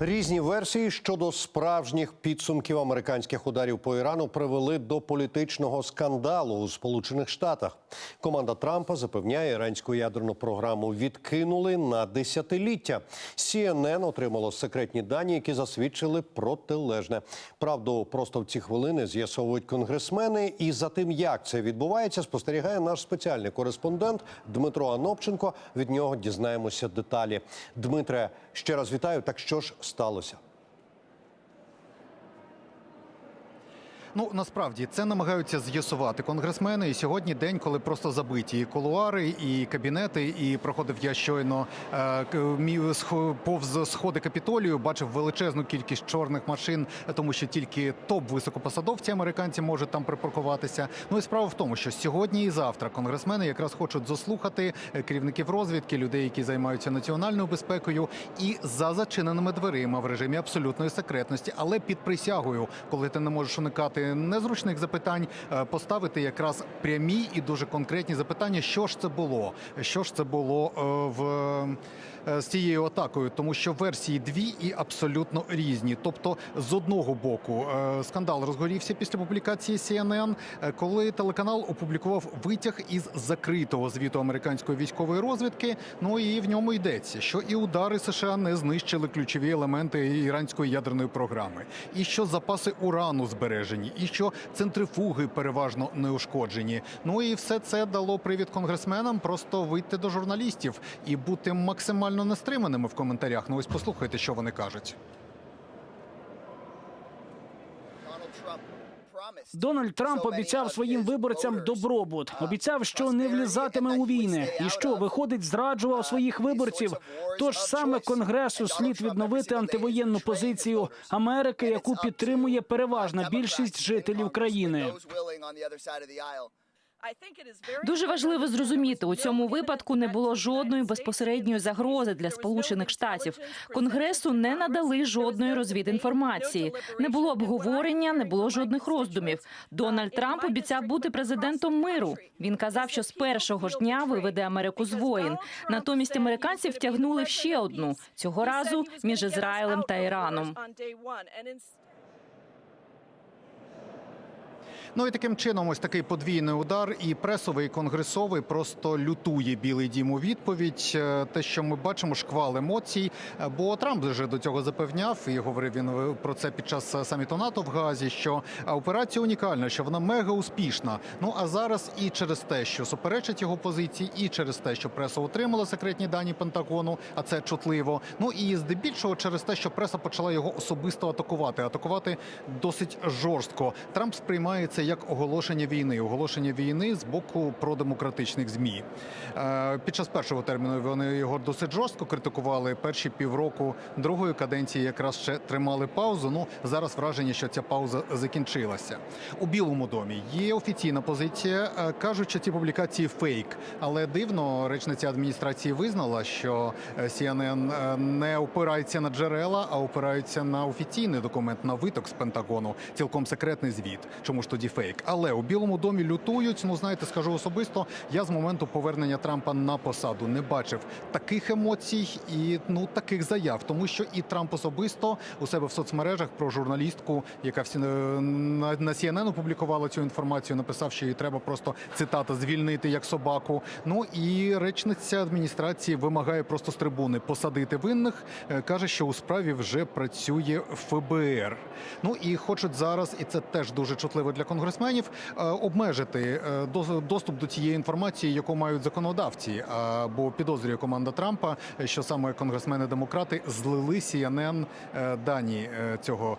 Різні версії щодо справжніх підсумків американських ударів по Ірану привели до політичного скандалу у Сполучених Штатах. Команда Трампа запевняє, іранську ядерну програму відкинули на десятиліття. CNN отримало секретні дані, які засвідчили протилежне. Правду просто в ці хвилини з'ясовують конгресмени. І за тим, як це відбувається, спостерігає наш спеціальний кореспондент Дмитро Анопченко. Від нього дізнаємося деталі. Дмитре, ще раз вітаю. Так що ж сталося? Ну насправді це намагаються з'ясувати конгресмени. І сьогодні день, коли просто забиті і кулуари, і кабінети. І проходив я щойно е, повз сходи капітолію. Бачив величезну кількість чорних машин, тому що тільки топ високопосадовці американці можуть там припаркуватися. Ну і справа в тому, що сьогодні і завтра конгресмени якраз хочуть заслухати е, керівників розвідки, людей, які займаються національною безпекою, і за зачиненими дверима в режимі абсолютної секретності, але під присягою, коли ти не можеш уникати незручних запитань, е, поставити якраз прямі і дуже конкретні запитання, що ж це було, що ж це було е, в. Е, З цією атакою, тому що версії дві і абсолютно різні. Тобто, з одного боку, е, скандал розгорівся після публікації CNN, е, коли телеканал опублікував витяг із закритого звіту американської військової розвідки. Ну і в ньому йдеться, що і удари США не знищили ключові елементи іранської ядерної програми, і що запаси урану збережені, і що центрифуги переважно не ушкоджені. Ну і все це дало привід конгресменам просто вийти до журналістів і бути максимально нестриманими в коментарях. Ну ось послухайте, що вони кажуть. Дональд Трамп обіцяв своїм виборцям добробут. Обіцяв, що не влізатиме у війни, і що виходить, зраджував своїх виборців. Тож саме конгресу слід відновити антивоєнну позицію Америки, яку підтримує переважна більшість жителів країни. Дуже важливо зрозуміти, у цьому випадку не було жодної безпосередньої загрози для Сполучених Штатів. Конгресу не надали жодної розвідінформації. Не було обговорення, не було жодних роздумів. Дональд Трамп обіцяв бути президентом миру. Він казав, що з першого ж дня виведе Америку з воїн. Натомість американці втягнули в ще одну цього разу між Ізраїлем та Іраном. Ну і таким чином, ось такий подвійний удар, і пресовий, і конгресовий просто лютує Білий Дім у відповідь. Е, Те, що ми бачимо, шквал емоцій. Е, Бо Трамп вже до цього запевняв, і говорив він е, про це під час саміту НАТО в Газі. Що операція унікальна, що вона мега успішна. Ну а зараз і через те, що суперечить його позиції, і через те, що преса отримала секретні дані Пентагону, а це чутливо. Ну і здебільшого через те, що преса почала його особисто атакувати, атакувати досить жорстко. Трамп сприймає це як оголошення війни, оголошення війни з боку продемократичних змі. Е, Під час першого терміну вони його досить жорстко критикували. Перші півроку другої каденції якраз ще тримали паузу. Ну зараз враження, що ця пауза закінчилася. У Білому домі є офіційна позиція. Е, Кажуть, що ці публікації фейк, але дивно речниця адміністрації визнала, що е, CNN не опирається на джерела, а опирається на офіційний документ на виток з Пентагону. Цілком секретний звіт. Чому ж тоді фейк? Але у Білому домі лютують. Ну знаєте, скажу особисто. Я з моменту повернення Трампа на посаду не бачив таких емоцій і ну таких заяв, тому що і Трамп особисто у себе в соцмережах про журналістку, яка всі на, на CNN опублікувала цю інформацію, написав, що її треба просто цитата звільнити як собаку. Ну і речниця адміністрації вимагає просто з трибуни посадити винних. Е, каже, що у справі вже працює ФБР. Ну і хочуть зараз, і це теж дуже чутливо для конгресменів, е, обмежити е, до- доступ до цієї інформації, яку мають законодавці. А, Бо підозрює команда Трампа, е, що саме конгресмени-демократи злили CNN е, дані е, цього,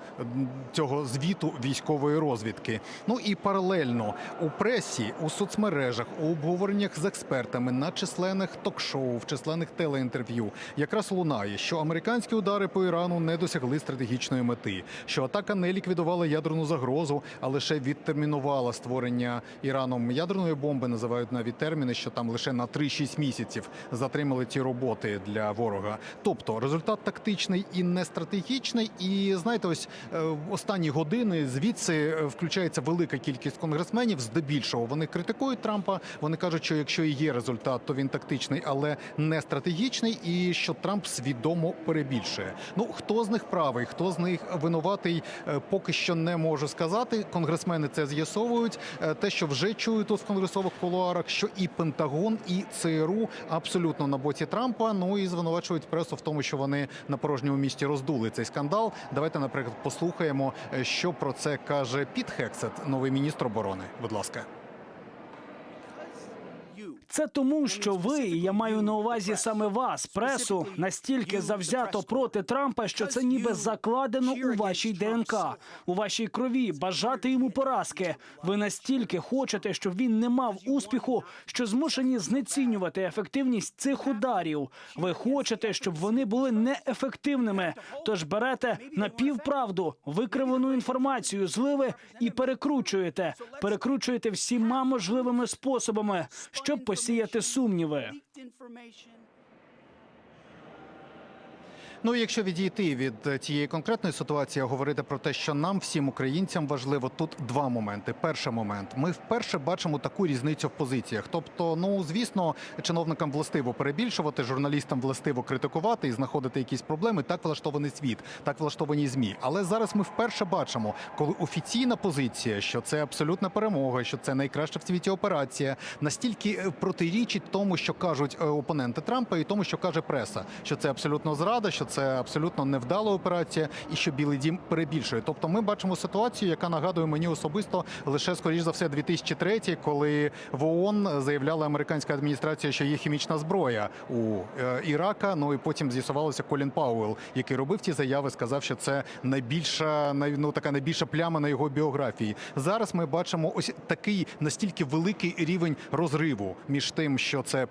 цього звіту військової розвідки. Ну і паралельно у пресі, у соцмережах, у обговореннях з експертами на численних ток-шоу, в численних телеінтерв'ю якраз лунає, що американські удари по Ірану не досягли стратегічної мети, що атака не ліквідувала ядерну загрозу, а лише від відтермінувала створення Іраном ядерної бомби. Називають навіть терміни, що там лише на 3-6 місяців затримали ці роботи для ворога. Тобто результат тактичний і не стратегічний. І знаєте, ось е, в останні години звідси е, включається велика кількість конгресменів. Здебільшого вони критикують Трампа. Вони кажуть, що якщо і є результат, то він тактичний, але не стратегічний, і що Трамп свідомо перебільшує. Ну хто з них правий, хто з них винуватий, е, поки що не можу сказати. Конгресмени це з'ясовують. Е, Те, що вже чують тут в конгресових кулуарах, що і Пентагон, і ЦРУ абсолютно на боці Трампа. Ну і звинувачують пресу в тому, що вони на порожньому місті роздули цей скандал. Давайте, наприклад, послухаємо, е, що про це каже Піт Хексет, новий міністр оборони. Будь ласка. Це тому, що ви, і я маю на увазі саме вас, пресу, настільки завзято проти Трампа, що це ніби закладено у вашій ДНК, у вашій крові, бажати йому поразки. Ви настільки хочете, щоб він не мав успіху, що змушені знецінювати ефективність цих ударів. Ви хочете, щоб вони були неефективними. Тож берете напівправду, викривлену інформацію, зливи і перекручуєте. Перекручуєте всіма можливими способами, щоб посіяти сумніви. Ну, якщо відійти від е, цієї конкретної ситуації, говорити про те, що нам, всім українцям, важливо тут два моменти. Перший момент, ми вперше бачимо таку різницю в позиціях. Тобто, ну звісно, чиновникам властиво перебільшувати, журналістам властиво критикувати і знаходити якісь проблеми. Так влаштований світ, так влаштовані змі. Але зараз ми вперше бачимо, коли офіційна позиція, що це абсолютна перемога, що це найкраща в світі операція, настільки е, протирічить тому, що кажуть е, опоненти Трампа, і тому, що каже преса, що це абсолютно зрада, що це абсолютно невдала операція, і що Білий Дім перебільшує. Тобто, ми бачимо ситуацію, яка нагадує мені особисто лише скоріш за все 2003, коли в ООН заявляла американська адміністрація, що є хімічна зброя у е, Ірака. Ну і потім з'ясувалося Колін Пауел, який робив ті заяви, сказав, що це найбільша най- ну, така найбільша пляма на його біографії. Зараз ми бачимо ось такий настільки великий рівень розриву між тим, що це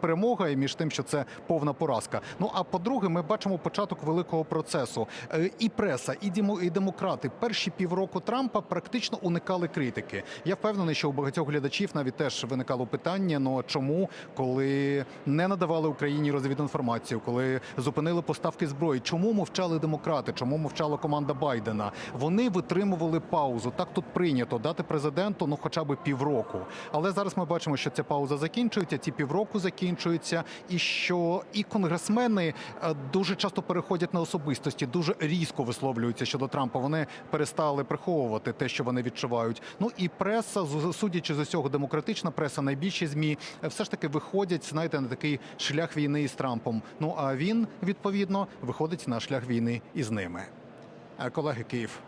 перемога, і між тим, що це повна поразка. Ну а по-друге, ми бачимо початок великого процесу. Е, І преса, і і демократи перші півроку Трампа практично уникали критики. Я впевнений, що у багатьох глядачів навіть теж виникало питання: ну чому, коли не надавали Україні розвідінформацію, коли зупинили поставки зброї, чому мовчали демократи? Чому мовчала команда Байдена? Вони витримували паузу. Так тут прийнято дати президенту ну хоча б півроку. Але зараз ми бачимо, що ця пауза закінчується, ці півроку закінчуються, і що і конгресмени е, дуже часто переходять на особистості, дуже різко висловлюються щодо Трампа. Вони перестали приховувати те, що вони відчувають. Ну і преса, судячи з усього, демократична преса, найбільші змі е, все ж таки виходять, знаєте, на такий шлях війни із Трампом. Ну а він відповідно виходить на шлях війни із ними. Е, Колеги Київ.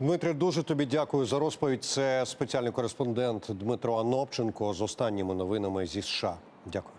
Дмитре, дуже тобі дякую за розповідь. Це спеціальний кореспондент Дмитро Анопченко з останніми новинами зі США. Дякую.